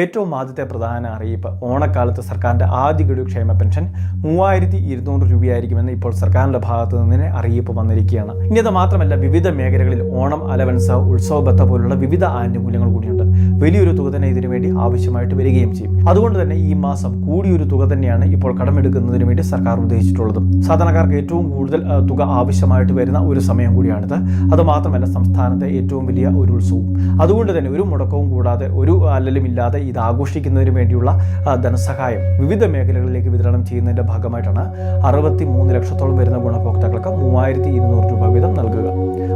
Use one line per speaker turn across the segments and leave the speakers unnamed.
ഏറ്റവും ആദ്യത്തെ പ്രധാന അറിയിപ്പ്. ഓണക്കാലത്ത് സർക്കാരിന്റെ ആദ്യ ഗഡു ക്ഷേമ പെൻഷൻ മൂവായിരത്തി ഇരുന്നൂറ് രൂപയായിരിക്കുമെന്ന് ഇപ്പോൾ സർക്കാരിന്റെ ഭാഗത്ത് നിന്ന് അറിയിപ്പ് വന്നിരിക്കുകയാണ്. ഇനി അത് മാത്രമല്ല വിവിധ മേഖലകളിൽ ഓണം അലവൻസ് ഉത്സവ ബത്ത പോലുള്ള വിവിധ ആനുകൂല്യങ്ങൾ കൂടിയുണ്ട്. വലിയൊരു തുക തന്നെ ഇതിനു വേണ്ടി ആവശ്യമായിട്ട് വരികയും ചെയ്യും. അതുകൊണ്ട് തന്നെ ഈ മാസം കൂടിയൊരു തുക തന്നെയാണ് ഇപ്പോൾ കടമെടുക്കുന്നതിന് വേണ്ടി സർക്കാർ ഉദ്ദേശിച്ചിട്ടുള്ളത്. സാധാരണക്കാർക്ക് ഏറ്റവും കൂടുതൽ തുക ആവശ്യമായിട്ട് വരുന്ന ഒരു സമയം കൂടിയാണിത്. അത് മാത്രമല്ല സംസ്ഥാനത്തെ ഏറ്റവും വലിയ ഒരു ഉത്സവം അതുകൊണ്ട് തന്നെ ഒരു മുടക്കവും കൂടാതെ ഒരു അല്ലലും ഇല്ലാതെ ഇത് ആഘോഷിക്കുന്നതിന് വേണ്ടിയുള്ള ധനസഹായം വിവിധ മേഖലകളിലേക്ക് വിതരണം ചെയ്യുന്നതിന്റെ ഭാഗമായിട്ടാണ് അറുപത്തി മൂന്ന് ലക്ഷത്തോളം വരുന്ന ഗുണഭോക്താക്കൾക്ക് മൂവായിരത്തി ഇരുന്നൂറ് രൂപ വീതം നൽകുക.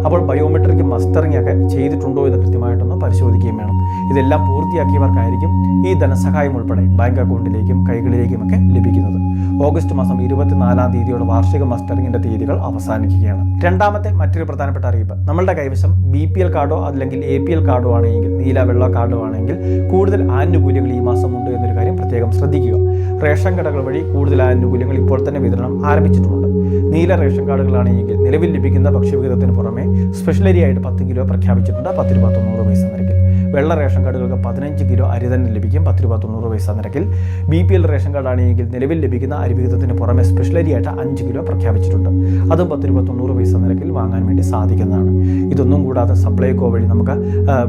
അപ്പോൾ ബയോമെട്രിക് മസ്റ്ററിംഗ് ഒക്കെ ചെയ്തിട്ടുണ്ടോ എന്ന് കൃത്യമായിട്ടൊന്ന് പരിശോധിക്കുകയും വേണം. ഇതെല്ലാം പൂർത്തിയാക്കിയവർക്കായിരിക്കും ഈ ധനസഹായം ഉൾപ്പെടെ ബാങ്ക് അക്കൗണ്ടിലേക്കും കൈകളിലേക്കും ഒക്കെ ലഭിക്കുന്നത്. ഓഗസ്റ്റ് മാസം ഇരുപത്തിനാലാം തീയതിയോടെ വാർഷിക മസ്റ്ററിംഗിന്റെ തീയതികൾ അവസാനിക്കുകയാണ്. രണ്ടാമത്തെ മറ്റൊരു പ്രധാനപ്പെട്ട അറിയിപ്പ്. നമ്മളുടെ കൈവശം ബി പി എൽ കാർഡോ അല്ലെങ്കിൽ എ പി എൽ കാർഡോ ആണെങ്കിൽ നീല വെള്ള കാർഡോ ആണെങ്കിൽ കൂടുതൽ ആനുകൂല്യങ്ങൾ ഈ മാസം ഉണ്ട് എന്നൊരു കാര്യം പ്രത്യേകം ശ്രദ്ധിക്കുക. റേഷൻ കടകൾ വഴി കൂടുതൽ ആനുകൂല്യങ്ങൾ ഇപ്പോൾ തന്നെ വിതരണം ആരംഭിച്ചിട്ടുണ്ട് നീല റേഷൻ കാർഡുകളാണെങ്കിൽ നിലവിൽ ലഭിക്കുന്ന ഭക്ഷ്യവിഹിതത്തിന് പുറമെ സ്പെഷ്യലരി ആയിട്ട് പത്ത് കിലോ പ്രഖ്യാപിച്ചിട്ടുണ്ട്. പത്ത് രൂപ തൊണ്ണൂറ് പൈസ നിരക്കിൽ. വെള്ള റേഷൻ കാർഡുകൾക്ക് പതിനഞ്ച് കിലോ അരി തന്നെ ലഭിക്കും. പത്ത് രൂപ തൊണ്ണൂറ് പൈസ നിരക്കിൽ. ബി പി എൽ റേഷൻ കാർഡാണെങ്കിൽ നിലവിൽ ലഭിക്കുന്ന അരിവിഹിതത്തിന് പുറമെ സ്പെഷ്യലരി ആയിട്ട് അഞ്ച് കിലോ പ്രഖ്യാപിച്ചിട്ടുണ്ട്. അതും പത്ത് രൂപ തൊണ്ണൂറ് പൈസ നിരക്കിൽ വാങ്ങാൻ വേണ്ടി സാധിക്കുന്നതാണ്. ഇതൊന്നും കൂടാതെ സപ്ലൈകോ വഴി നമുക്ക്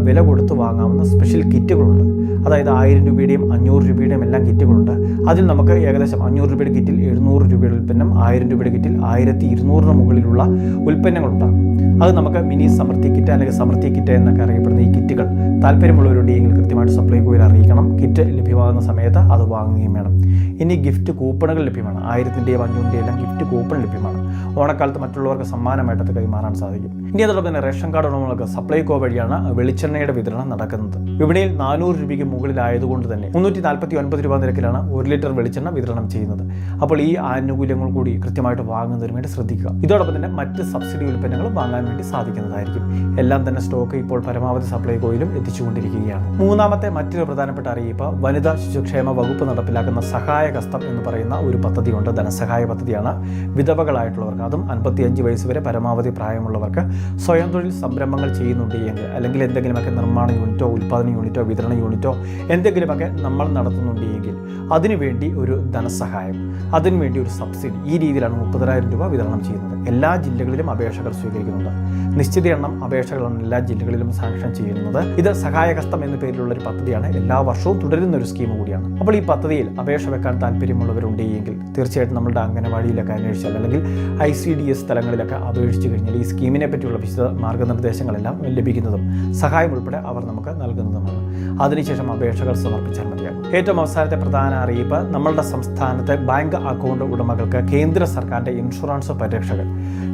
വില കൊടുത്ത് വാങ്ങാവുന്ന സ്പെഷ്യൽ കിറ്റുകളുണ്ട് അതായത് ആയിരം രൂപയുടെയും അഞ്ഞൂറ് രൂപയുടെയും എല്ലാം കിറ്റുകളുണ്ട്. അതിൽ നമുക്ക് ഏകദേശം അഞ്ഞൂറ് രൂപയുടെ കിറ്റിൽ എഴുന്നൂറ് രൂപയുടെ ഉൽപ്പന്നം ആയിരം രൂപയുടെ കിറ്റിൽ ആയിരത്തി ഇരുന്നൂറിന് മുകളിലുള്ള ഉൽപ്പന്നങ്ങളുണ്ടാകും അത് നമുക്ക് മിനി സമൃദ്ധി കിറ്റ് അല്ലെങ്കിൽ സമൃദ്ധി കിറ്റ് എന്നൊക്കെ അറിയപ്പെടുന്ന ഈ കിറ്റുകൾ താല്പര്യമുള്ളവരുണ്ടെങ്കിൽ കൃത്യമായിട്ട് സപ്ലൈകോയിൽ അറിയിക്കണം. കിറ്റ് ലഭ്യമാകുന്ന സമയത്ത് അത് വാങ്ങുകയും വേണം. ഇനി ഗിഫ്റ്റ് കൂപ്പണുകൾ ലഭ്യമാണ്. ആയിരത്തിന്റെയും അഞ്ഞൂറിന്റെയും എല്ലാം ഗിഫ്റ്റ് കൂപ്പൺ ലഭ്യമാണ്. ഓണക്കാലത്ത് മറ്റുള്ളവർക്ക് സമ്മാനമായിട്ട് അത് കൈമാറാൻ സാധിക്കും. ഇനി അതോടൊപ്പം തന്നെ റേഷൻ കാർഡ് ഉടമകൾക്ക് സപ്ലൈകോ വഴിയാണ് വെളിച്ചെണ്ണയുടെ വിതരണം നടക്കുന്നത്. വിപണിയിൽ നാനൂറ് രൂപയ്ക്ക് മുകളിലായതുകൊണ്ട് തന്നെ മുന്നൂറ്റി നാൽപ്പത്തി ഒൻപത് രൂപ നിരക്കിലാണ് ഒരു ലിറ്റർ വെളിച്ചെണ്ണ വിതരണം ചെയ്യുന്നത്. അപ്പോൾ ഈ ആനുകൂല്യങ്ങൾ കൂടി കൃത്യമായിട്ട് വാങ്ങുന്നതിന് വേണ്ടി ശ്രദ്ധിക്കുക. ഇതോടൊപ്പം തന്നെ മറ്റ് സബ്സിഡി ഉൽപ്പന്നങ്ങൾ വാങ്ങാൻ വേണ്ടി സാധിക്കുന്നതായിരിക്കും. എല്ലാം തന്നെ സ്റ്റോക്ക് ഇപ്പോൾ പരമാവധി സപ്ലൈകോയിലും എത്തിച്ചുകൊണ്ടിരിക്കുകയാണ്. മൂന്നാമത്തെ മറ്റൊരു പ്രധാനപ്പെട്ട അറിയിപ്പ് വനിതാ ശിശുക്ഷേമ വകുപ്പ് നടപ്പിലാക്കുന്ന സഹായ കസ്തം എന്ന് പറയുന്ന ഒരു പദ്ധതിയുണ്ട്. ധനസഹായ പദ്ധതിയാണ് വിധവകളായിട്ടുള്ളവർക്ക് അതും അൻപത്തിയഞ്ച് വയസ്സ് വരെ പരമാവധി പ്രായമുള്ളവർക്ക് സ്വയം തൊഴിൽ സംരംഭങ്ങൾ ചെയ്യുന്നുണ്ട് എങ്കിൽ അല്ലെങ്കിൽ എന്തെങ്കിലുമൊക്കെ നിർമ്മാണ യൂണിറ്റോ ഉൽപ്പാദന യൂണിറ്റോ വിതരണ യൂണിറ്റോ എന്തെങ്കിലുമൊക്കെ നമ്മൾ നടത്തുന്നുണ്ട് എങ്കിൽ അതിനുവേണ്ടി ഒരു ധനസഹായം അതിനുവേണ്ടി ഒരു സബ്സിഡി ഈ രീതിയിലാണ് മുപ്പതിനായിരം രൂപ വിതരണം ചെയ്യുന്നത്. എല്ലാ ജില്ലകളിലും അപേക്ഷകൾ സ്വീകരിക്കുന്നുണ്ട്. നിശ്ചിത എണ്ണം അപേക്ഷകളാണ് എല്ലാ ജില്ലകളിലും സാങ്ഷൻ ചെയ്യുന്നത്. ഇത് സഹായകസ്തം എന്ന പേരിലുള്ള ഒരു പദ്ധതിയാണ്. എല്ലാ വർഷവും തുടരുന്ന ഒരു സ്കീം കൂടിയാണ്. അപ്പോൾ ഈ പദ്ധതിയിൽ അപേക്ഷ വെക്കാൻ താല്പര്യമുള്ളവരുണ്ട് എങ്കിൽ തീർച്ചയായിട്ടും നമ്മുടെ അംഗനവാടിയിലൊക്കെ അന്വേഷിച്ചാൽ അല്ലെങ്കിൽ ഐ സി ഡി എസ് തലങ്ങളിലൊക്കെ അപേക്ഷിച്ചു കഴിഞ്ഞാൽ ഈ സ്കീമിനെ പറ്റിയുള്ള വിശദ മാർഗനിർദ്ദേശങ്ങളെല്ലാം ലഭിക്കുന്നതും സഹായം ഉൾപ്പെടെ അവർ നമുക്ക് നൽകുന്നതുമാണ്. അതിനുശേഷം അപേക്ഷകൾ സമർപ്പിച്ചാൽ മതിയാകും. ഏറ്റവും അവസാനത്തെ പ്രധാന അറിയിപ്പ് നമ്മളുടെ സംസ്ഥാനത്തെ ബാങ്ക് അക്കൗണ്ട് ഉടമകൾക്ക് കേന്ദ്ര സർക്കാരിന്റെ ഇൻഷുറൻസ് പരിരക്ഷകൾ.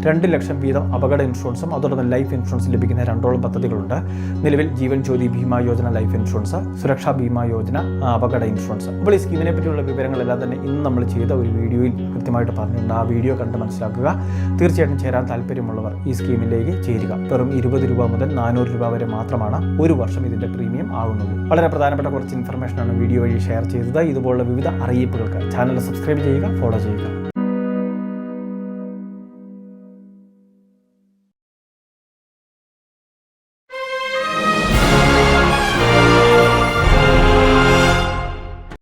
രണ്ട് ലക്ഷം വീതം അപകട ഇൻഷുറൻസും അതോടൊപ്പം ലൈഫ് ഇൻഷുറൻസ് ലഭിക്കുന്ന രണ്ടോളം പദ്ധതികളുണ്ട്. നിലവിൽ ജീവൻ ജ്യോതി ഭീമാ യോജന ലൈഫ് ഇൻഷുറൻസ് സുരക്ഷാ ഭീമാ യോജന അപകട ഇൻഷുറൻസ്. അപ്പോൾ ഈ സ്കീമിനെ പറ്റിയുള്ള വിവരങ്ങളെല്ലാം തന്നെ ഇന്ന് നമ്മൾ ചെയ്ത ഒരു വീഡിയോയിൽ കൃത്യമായിട്ട് പറഞ്ഞിട്ടുണ്ട്. ആ വീഡിയോ കണ്ട് മനസ്സിലാക്കുക. തീർച്ചയായിട്ടും ചേരാൻ താല്പര്യമുള്ളവർ ഈ സ്കീമിലേക്ക് ചേരുക. വെറും ഇരുപത് രൂപ മുതൽ നാനൂറ് രൂപ വരെ മാത്രമാണ് ഒരു വർഷം ഇതിന്റെ പ്രീമിയം ആകുന്നത് വളരെ പ്രധാനപ്പെട്ട കുറച്ച് ഇൻഫർമേഷനാണ് വീഡിയോ വഴി ഷെയർ ചെയ്തത്. ഇതുപോലുള്ള വിവിധ അറിയിപ്പുകൾക്ക് ചാനൽ സബ്സ്ക്രൈബ് ചെയ്യുക ഫോളോ ചെയ്യുക.